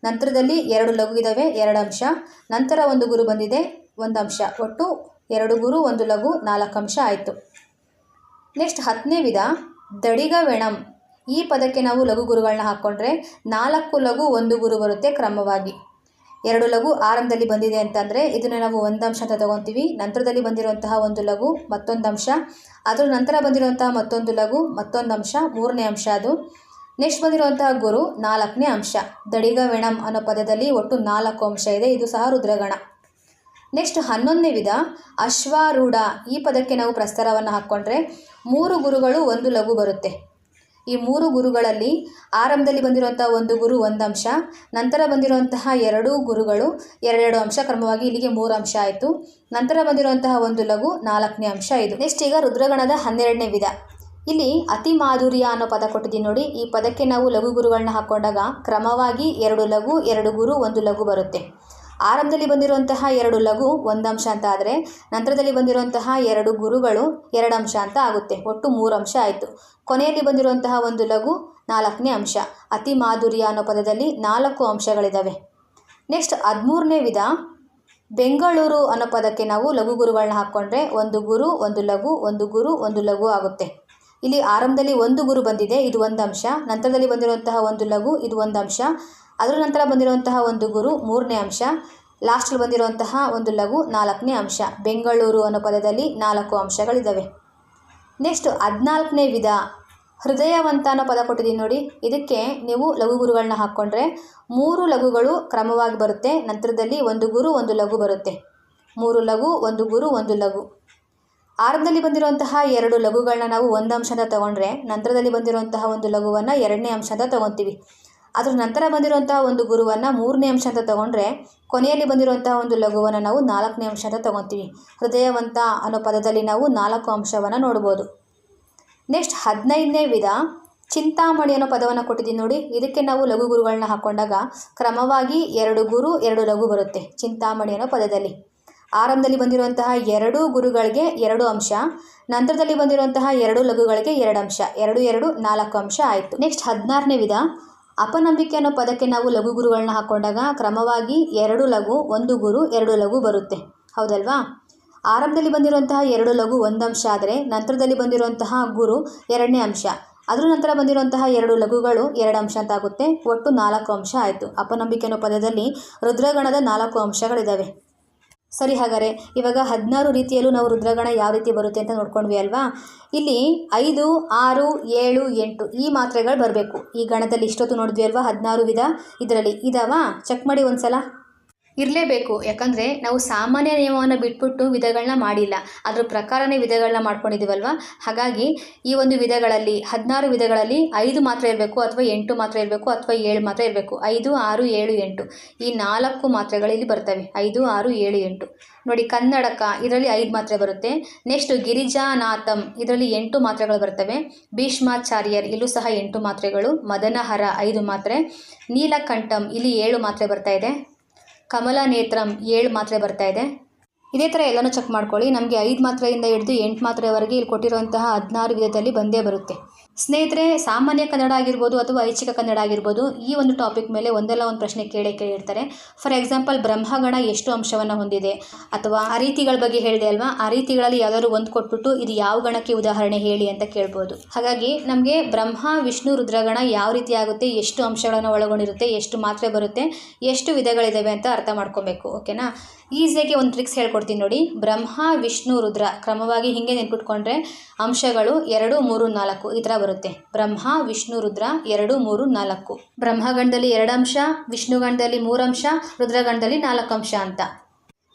ನಂತರದಲ್ಲಿ ಎರಡು ಲಘು ಇದ್ದಾವೆ ಎರಡು ಅಂಶ. ನಂತರ ಒಂದು ಗುರು ಬಂದಿದೆ, ಒಂದು ಅಂಶ. ಒಟ್ಟು ಎರಡು ಗುರು, ಒಂದು ಲಘು, ನಾಲ್ಕು ಅಂಶ ಆಯಿತು. ನೆಕ್ಸ್ಟ್ ಹತ್ತನೇ ವಿಧ, ದಡಿಗ ವೆಣಂ. ಈ ಪದಕ್ಕೆ ನಾವು ಲಘು ಗುರುಗಳನ್ನ ಹಾಕ್ಕೊಂಡ್ರೆ ನಾಲ್ಕು ಲಘು, ಒಂದು ಗುರು ಬರುತ್ತೆ ಕ್ರಮವಾಗಿ. ಎರಡು ಲಘು ಆರಂಭದಲ್ಲಿ ಬಂದಿದೆ ಅಂತಂದರೆ ಇದನ್ನು ನಾವು ಒಂದು ಅಂಶ ಅಂತ ತಗೊತೀವಿ. ನಂತರದಲ್ಲಿ ಬಂದಿರುವಂತಹ ಒಂದು ಲಘು, ಮತ್ತೊಂದು ಅಂಶ. ಅದರ ನಂತರ ಬಂದಿರುವಂತಹ ಮತ್ತೊಂದು ಲಘು, ಮತ್ತೊಂದು ಅಂಶ, ಮೂರನೇ ಅಂಶ ಅದು. ನೆಕ್ಸ್ಟ್ ಬಂದಿರುವಂತಹ ಗುರು ನಾಲ್ಕನೇ ಅಂಶ. ದಡಿಗ ವೆಣಂ ಅನ್ನೋ ಪದದಲ್ಲಿ ಒಟ್ಟು ನಾಲ್ಕು ಅಂಶ ಇದೆ. ಇದು ಸಹ ರುದ್ರಗಣ. ನೆಕ್ಸ್ಟ್ ಹನ್ನೊಂದನೇ ವಿಧ, ಅಶ್ವಾರೂಢ. ಈ ಪದಕ್ಕೆ ನಾವು ಪ್ರಸ್ತರವನ್ನು ಹಾಕ್ಕೊಂಡ್ರೆ ಮೂರು ಗುರುಗಳು ಒಂದು ಲಘು ಬರುತ್ತೆ. ಈ ಮೂರು ಗುರುಗಳಲ್ಲಿ ಆರಂಭದಲ್ಲಿ ಬಂದಿರುವಂತಹ ಒಂದು ಗುರು ಒಂದು ಅಂಶ ನಂತರ ಬಂದಿರುವಂತಹ ಎರಡು ಗುರುಗಳು ಎರಡೆರಡು ಅಂಶ, ಕ್ರಮವಾಗಿ ಇಲ್ಲಿಗೆ ಮೂರು ಅಂಶ ಆಯಿತು. ನಂತರ ಬಂದಿರುವಂತಹ ಒಂದು ಲಘು ನಾಲ್ಕನೇ ಅಂಶ ಇದು. ನೆಕ್ಸ್ಟ್ ಈಗ ರುದ್ರಗಣದ ಹನ್ನೆರಡನೇ ವಿಧ. ಇಲ್ಲಿ ಅತಿ ಮಾಧುರ್ಯ ಅನ್ನೋ ಪದ ಕೊಟ್ಟಿದ್ದೀನಿ ನೋಡಿ. ಈ ಪದಕ್ಕೆ ನಾವು ಲಘು ಗುರುಗಳನ್ನ ಹಾಕ್ಕೊಂಡಾಗ ಕ್ರಮವಾಗಿ ಎರಡು ಲಘು, ಎರಡು ಗುರು, ಒಂದು ಲಘು ಬರುತ್ತೆ. ಆರಂಭದಲ್ಲಿ ಬಂದಿರುವಂತಹ ಎರಡು ಲಘು ಒಂದಂಶ ಅಂತ ಆದರೆ ನಂತರದಲ್ಲಿ ಬಂದಿರುವಂತಹ ಎರಡು ಗುರುಗಳು ಎರಡು ಅಂಶ ಅಂತ ಆಗುತ್ತೆ. ಒಟ್ಟು ಮೂರು ಅಂಶ ಆಯಿತು. ಕೊನೆಯಲ್ಲಿ ಬಂದಿರುವಂತಹ ಒಂದು ಲಘು, ನಾಲ್ಕನೇ ಅಂಶ. ಅತಿ ಮಾಧುರ್ಯ ಅನ್ನೋ ಪದದಲ್ಲಿ ನಾಲ್ಕು ಅಂಶಗಳಿದ್ದಾವೆ ನೆಕ್ಸ್ಟ್ ಹದಿಮೂರನೇ ವಿಧ, ಬೆಂಗಳೂರು ಅನ್ನೋ ಪದಕ್ಕೆ ನಾವು ಲಘು ಗುರುಗಳನ್ನ ಹಾಕ್ಕೊಂಡ್ರೆ ಒಂದು ಗುರು, ಒಂದು ಲಘು, ಒಂದು ಗುರು, ಒಂದು ಲಘು ಆಗುತ್ತೆ. ಇಲ್ಲಿ ಆರಂಭದಲ್ಲಿ ಒಂದು ಗುರು ಬಂದಿದೆ, ಇದು ಒಂದು ಅಂಶ. ನಂತರದಲ್ಲಿ ಬಂದಿರುವಂತಹ ಒಂದು ಲಘು, ಇದು ಒಂದು ಅಂಶ. ಅದರ ನಂತರ ಬಂದಿರುವಂತಹ ಒಂದು ಗುರು ಮೂರನೇ ಅಂಶ, ಲಾಸ್ಟಲ್ಲಿ ಬಂದಿರುವಂತಹ ಒಂದು ಲಘು ನಾಲ್ಕನೇ ಅಂಶ, ಬೆಂಗಳೂರು ಅನ್ನೋ ಪದದಲ್ಲಿ ನಾಲ್ಕು ಅಂಶಗಳಿದ್ದಾವೆ ನೆಕ್ಸ್ಟ್ ಹದಿನಾಲ್ಕನೇ ವಿಧ, ಹೃದಯವಂತ ಅನ್ನೋ ಪದ ಕೊಟ್ಟಿದ್ದೀನಿ ನೋಡಿ. ಇದಕ್ಕೆ ನೀವು ಲಘು ಗುರುಗಳನ್ನ ಹಾಕ್ಕೊಂಡ್ರೆ ಮೂರು ಲಘುಗಳು ಕ್ರಮವಾಗಿ ಬರುತ್ತೆ, ನಂತರದಲ್ಲಿ ಒಂದು ಗುರು, ಒಂದು ಲಘು ಬರುತ್ತೆ. ಮೂರು ಲಘು, ಒಂದು ಗುರು, ಒಂದು ಲಘು. ಆರದಲ್ಲಿ ಬಂದಿರುವಂತಹ ಎರಡು ಲಘುಗಳನ್ನ ನಾವು ಒಂದು ಅಂಶದ ತಗೊಂಡ್ರೆ, ನಂತರದಲ್ಲಿ ಬಂದಿರುವಂತಹ ಒಂದು ಲಘುವನ್ನು ಎರಡನೇ ಅಂಶದ ತಗೊತೀವಿ. ಅದ್ರ ನಂತರ ಬಂದಿರುವಂತಹ ಒಂದು ಗುರುವನ್ನು ಮೂರನೇ ಅಂಶ ಅಂತ ತಗೊಂಡ್ರೆ, ಕೊನೆಯಲ್ಲಿ ಬಂದಿರುವಂತಹ ಒಂದು ಲಘುವನ್ನು ನಾವು ನಾಲ್ಕನೇ ಅಂಶ ಅಂತ ತಗೊತೀವಿ. ಹೃದಯವಂತ ಅನ್ನೋ ಪದದಲ್ಲಿ ನಾವು ನಾಲ್ಕು ಅಂಶವನ್ನು ನೋಡ್ಬೋದು. ನೆಕ್ಸ್ಟ್ ಹದಿನೈದನೇ ವಿಧ, ಚಿಂತಾಮಣಿ ಅನ್ನೋ ಪದವನ್ನು ಕೊಟ್ಟಿದ್ದೀನಿ ನೋಡಿ. ಇದಕ್ಕೆ ನಾವು ಲಘು ಗುರುಗಳನ್ನ ಹಾಕ್ಕೊಂಡಾಗ ಕ್ರಮವಾಗಿ ಎರಡು ಗುರು, ಎರಡು ಲಘು ಬರುತ್ತೆ ಚಿಂತಾಮಣಿ ಅನ್ನೋ ಪದದಲ್ಲಿ. ಆರಂಭದಲ್ಲಿ ಬಂದಿರುವಂತಹ ಎರಡು ಗುರುಗಳಿಗೆ ಎರಡು ಅಂಶ, ನಂತರದಲ್ಲಿ ಬಂದಿರುವಂತಹ ಎರಡು ಲಘುಗಳಿಗೆ ಎರಡು ಅಂಶ. ಎರಡು ಎರಡು, ನಾಲ್ಕು ಅಂಶ ಆಯಿತು. ನೆಕ್ಸ್ಟ್ ಹದಿನಾರನೇ ವಿಧ ಅಪನಂಬಿಕೆ ಅನ್ನೋ ಪದಕ್ಕೆ ನಾವು ಲಘು ಗುರುಗಳನ್ನ ಹಾಕ್ಕೊಂಡಾಗ ಕ್ರಮವಾಗಿ ಎರಡು ಲಘು, ಒಂದು ಗುರು, ಎರಡು ಲಘು ಬರುತ್ತೆ. ಹೌದಲ್ವಾ? ಆರಂಭದಲ್ಲಿ ಬಂದಿರುವಂತಹ ಎರಡು ಲಘು ಒಂದು ಅಂಶ ಆದರೆ ನಂತರದಲ್ಲಿ ಬಂದಿರುವಂತಹ ಗುರು ಎರಡನೇ ಅಂಶ. ಅದರ ನಂತರ ಬಂದಿರುವಂತಹ ಎರಡು ಲಘುಗಳು ಎರಡು ಅಂಶ ಅಂತ ಆಗುತ್ತೆ. ಒಟ್ಟು ನಾಲ್ಕು ಅಂಶ ಆಯಿತು. ಅಪನಂಬಿಕೆ ಅನ್ನೋ ಪದದಲ್ಲಿ ರುದ್ರಗಣದ ನಾಲ್ಕು ಅಂಶಗಳಿದ್ದಾವೆ ಸರಿ ಹಾಗಾದರೆ, ಇವಾಗ ಹದಿನಾರು ರೀತಿಯಲ್ಲೂ ನಾವು ರುದ್ರಗಣ ಯಾವ ರೀತಿ ಬರುತ್ತೆ ಅಂತ ನೋಡ್ಕೊಂಡ್ವಿ ಅಲ್ವಾ? ಇಲ್ಲಿ ಐದು, ಆರು, ಏಳು, ಎಂಟು ಈ ಮಾತ್ರೆಗಳು ಬರಬೇಕು. ಈ ಗಣದಲ್ಲಿ ಇಷ್ಟೊತ್ತು ನೋಡಿದ್ವಿ ಅಲ್ವಾ? ಹದಿನಾರು ವಿಧ ಇದರಲ್ಲಿ. ಇದಾವಾ? ಚೆಕ್ ಮಾಡಿ ಒಂದ್ಸಲ. ಇರಲೇಬೇಕು. ಯಾಕಂದರೆ ನಾವು ಸಾಮಾನ್ಯ ನಿಯಮವನ್ನು ಬಿಟ್ಬಿಟ್ಟು ವಿಧಗಳನ್ನ ಮಾಡಿಲ್ಲ. ಅದ್ರ ಪ್ರಕಾರನೇ ವಿಧಗಳನ್ನ ಮಾಡ್ಕೊಂಡಿದ್ದೀವಲ್ವ ಹಾಗಾಗಿ ಈ ಒಂದು ವಿಧಗಳಲ್ಲಿ, ಹದಿನಾರು ವಿಧಗಳಲ್ಲಿ ಐದು ಮಾತ್ರ ಇರಬೇಕು ಅಥವಾ ಎಂಟು ಮಾತ್ರ ಇರಬೇಕು ಅಥವಾ ಏಳು ಮಾತ್ರ ಇರಬೇಕು. ಐದು, ಆರು, ಏಳು, ಎಂಟು. ಈ ನಾಲ್ಕು ಮಾತ್ರೆಗಳು ಇಲ್ಲಿ ಬರ್ತವೆ. ಐದು, ಆರು, ಏಳು, ಎಂಟು. ನೋಡಿ, ಕನ್ನಡಕ ಇದರಲ್ಲಿ ಐದು ಮಾತ್ರೆ ಬರುತ್ತೆ. ನೆಕ್ಸ್ಟ್ ಗಿರಿಜಾನಾಥಂ ಇದರಲ್ಲಿ ಎಂಟು ಮಾತ್ರೆಗಳು ಬರ್ತವೆ. ಭೀಷ್ಮಾಚಾರ್ಯರ್, ಇಲ್ಲೂ ಸಹ ಎಂಟು ಮಾತ್ರೆಗಳು. ಮದನಹರ ಐದು ಮಾತ್ರೆ. ನೀಲಕಂಠಂ, ಇಲ್ಲಿ ಏಳು ಮಾತ್ರೆ ಬರ್ತಾ ಇದೆ. ಕಮಲ ನೇತ್ರಂ ಏಳು ಮಾತ್ರೆ ಬರ್ತಾ ಇದೆ. ಇದೇ ಥರ ಎಲ್ಲನೂ ಚೆಕ್ ಮಾಡ್ಕೊಳ್ಳಿ. ನಮಗೆ ಐದು ಮಾತ್ರೆಯಿಂದ ಹಿಡಿದು ಎಂಟು ಮಾತ್ರೆವರೆಗೆ ಇಲ್ಲಿ ಕೊಟ್ಟಿರುವಂತಹ ಹದಿನಾರು ವಿಧದಲ್ಲಿ ಬಂದೇ ಬರುತ್ತೆ. ಸ್ನೇಹಿತರೆ, ಸಾಮಾನ್ಯ ಕನ್ನಡ ಆಗಿರ್ಬೋದು ಅಥವಾ ಐಚ್ಛಿಕ ಕನ್ನಡ ಆಗಿರ್ಬೋದು, ಈ ಒಂದು ಟಾಪಿಕ್ ಮೇಲೆ ಒಂದಲ್ಲ ಒಂದು ಪ್ರಶ್ನೆ ಕೇಳೇ ಕೇಳಿರ್ತಾರೆ ಫಾರ್ ಎಕ್ಸಾಂಪಲ್ ಬ್ರಹ್ಮಗಣ ಎಷ್ಟು ಅಂಶವನ್ನು ಹೊಂದಿದೆ? ಅಥವಾ ಆ ರೀತಿಗಳ ಬಗ್ಗೆ ಹೇಳಿದೆ ಅಲ್ವಾ? ಆ ರೀತಿಗಳಲ್ಲಿ ಯಾವ್ದಾದ್ರು ಒಂದು ಕೊಟ್ಬಿಟ್ಟು ಇದು ಯಾವ ಗಣಕ್ಕೆ ಉದಾಹರಣೆ ಹೇಳಿ ಅಂತ ಕೇಳ್ಬೋದು. ಹಾಗಾಗಿ ನಮಗೆ ಬ್ರಹ್ಮ, ವಿಷ್ಣು, ರುದ್ರಗಣ ಯಾವ ರೀತಿ ಆಗುತ್ತೆ, ಎಷ್ಟು ಅಂಶಗಳನ್ನು ಒಳಗೊಂಡಿರುತ್ತೆ, ಎಷ್ಟು ಮಾತ್ರೆ ಬರುತ್ತೆ, ಎಷ್ಟು ವಿಧಗಳಿದ್ದಾವೆ ಅಂತ ಅರ್ಥ ಮಾಡ್ಕೊಬೇಕು, ಓಕೆನಾ? ಈಸಿಯಾಗಿ ಒಂದು ಟ್ರಿಕ್ಸ್ ಹೇಳ್ಕೊಡ್ತೀನಿ ನೋಡಿ. ಬ್ರಹ್ಮ, ವಿಷ್ಣು, ರುದ್ರ ಕ್ರಮವಾಗಿ ಹಿಂಗೆ ನೆನ್ಪಿಟ್ಕೊಂಡ್ರೆ ಅಂಶಗಳು ಎರಡು, ಮೂರು, ನಾಲ್ಕು ಈ ಥರ ಬರುತ್ತೆ. ಬ್ರಹ್ಮ, ವಿಷ್ಣು, ರುದ್ರ, ಎರಡು, ಮೂರು, ನಾಲ್ಕು. ಬ್ರಹ್ಮಗಂಡದಲ್ಲಿ ಎರಡಂಶ ಅಂಶ ವಿಷ್ಣುಗಣದಲ್ಲಿ ಮೂರು ಅಂಶ ರುದ್ರಗಣದಲ್ಲಿ ನಾಲ್ಕು ಅಂಶ ಅಂತ.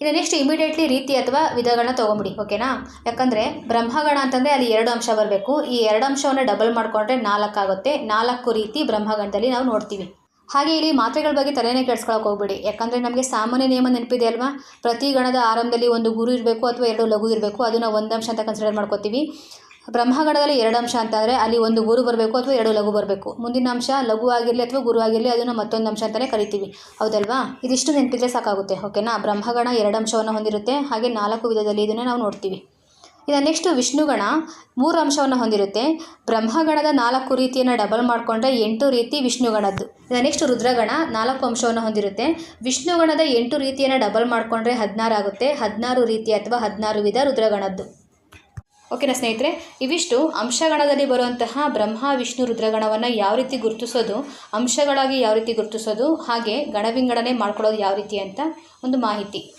ಇನ್ನು ನೆಕ್ಸ್ಟ್ ಇಮಿಡಿಯೇಟ್ಲಿ ರೀತಿ ಅಥವಾ ವಿಧಗಳನ್ನ ತೊಗೊಂಬಿಡಿ ಓಕೆನಾ ಯಾಕಂದರೆ ಬ್ರಹ್ಮಗಣ ಅಂತಂದರೆ ಅಲ್ಲಿ ಎರಡು ಅಂಶ ಬರಬೇಕು. ಈ ಎರಡು ಅಂಶವನ್ನು ಡಬಲ್ ಮಾಡಿಕೊಂಡ್ರೆ ನಾಲ್ಕು ಆಗುತ್ತೆ. ನಾಲ್ಕು ರೀತಿ ಬ್ರಹ್ಮಗಣದಲ್ಲಿ ನಾವು ನೋಡ್ತೀವಿ. ಹಾಗೆ ಇಲ್ಲಿ ಮಾತ್ರೆಗಳ ಬಗ್ಗೆ ತಲೆನೇ ಕೆಡ್ಸ್ಕೊಳಕ್ಕೆ ಹೋಗ್ಬೇಡಿ. ಯಾಕಂದರೆ ನಮಗೆ ಸಾಮಾನ್ಯ ನಿಯಮ ನೆನಪಿದೆ ಅಲ್ವಾ? ಪ್ರತಿ ಗಣದ ಆರಂಭದಲ್ಲಿ ಒಂದು ಗುರು ಇರಬೇಕು ಅಥವಾ ಎರಡು ಲಘು ಇರಬೇಕು, ಅದನ್ನು ಒಂದು ಅಂಶ ಅಂತ ಕನ್ಸಿಡರ್ ಮಾಡ್ಕೋತೀವಿ. ಬ್ರಹ್ಮಗಣದಲ್ಲಿ ಎರಡು ಅಂಶ ಅಂತಂದರೆ ಅಲ್ಲಿ ಒಂದು ಗುರು ಬರಬೇಕು ಅಥವಾ ಎರಡು ಲಘು ಬರಬೇಕು. ಮುಂದಿನ ಅಂಶ ಲಘು ಆಗಿರಲಿ ಅಥವಾ ಗುರು ಆಗಿರಲಿ ಅದನ್ನು ಮತ್ತೊಂದು ಅಂಶ ಅಂತಲೇ ಕರಿತೀವಿ. ಹೌದಲ್ವಾ? ಇದಿಷ್ಟು ನೆನಪಿದ್ರೆ ಸಾಕಾಗುತ್ತೆ ಓಕೆನಾ ಬ್ರಹ್ಮಗಣ ಎರಡು ಅಂಶವನ್ನು ಹೊಂದಿರುತ್ತೆ, ಹಾಗೆ ನಾಲ್ಕು ವಿಧದಲ್ಲಿ ಇದನ್ನು ನಾವು ನೋಡ್ತೀವಿ. ಇನ್ನು ನೆಕ್ಸ್ಟು ವಿಷ್ಣುಗಣ ಮೂರು ಅಂಶವನ್ನು ಹೊಂದಿರುತ್ತೆ. ಬ್ರಹ್ಮಗಣದ ನಾಲ್ಕು ರೀತಿಯನ್ನು ಡಬಲ್ ಮಾಡಿಕೊಂಡ್ರೆ ಎಂಟು ರೀತಿ ವಿಷ್ಣುಗಣದ್ದು. ಇನ್ನು ನೆಕ್ಸ್ಟ್ ರುದ್ರಗಣ ನಾಲ್ಕು ಅಂಶವನ್ನು ಹೊಂದಿರುತ್ತೆ. ವಿಷ್ಣುಗಣದ ಎಂಟು ರೀತಿಯನ್ನು ಡಬಲ್ ಮಾಡಿಕೊಂಡ್ರೆ ಹದಿನಾರು ಆಗುತ್ತೆ. ಹದಿನಾರು ರೀತಿ ಅಥವಾ ಹದಿನಾರು ವಿಧ ರುದ್ರಗಣದ್ದು. ಓಕೆನಾ ಸ್ನೇಹಿತರೆ, ಇವಿಷ್ಟು ಅಂಶಗಣದಲ್ಲಿ ಬರುವಂತಹ ಬ್ರಹ್ಮ, ವಿಷ್ಣು, ರುದ್ರಗಣವನ್ನು ಯಾವ ರೀತಿ ಗುರುತಿಸೋದು, ಅಂಶಗಳಾಗಿ ಯಾವ ರೀತಿ ಗುರುತಿಸೋದು, ಹಾಗೆ ಗಣವಿಂಗಡಣೆ ಮಾಡ್ಕೊಳ್ಳೋದು ಯಾವ ರೀತಿ ಅಂತ ಒಂದು ಮಾಹಿತಿ.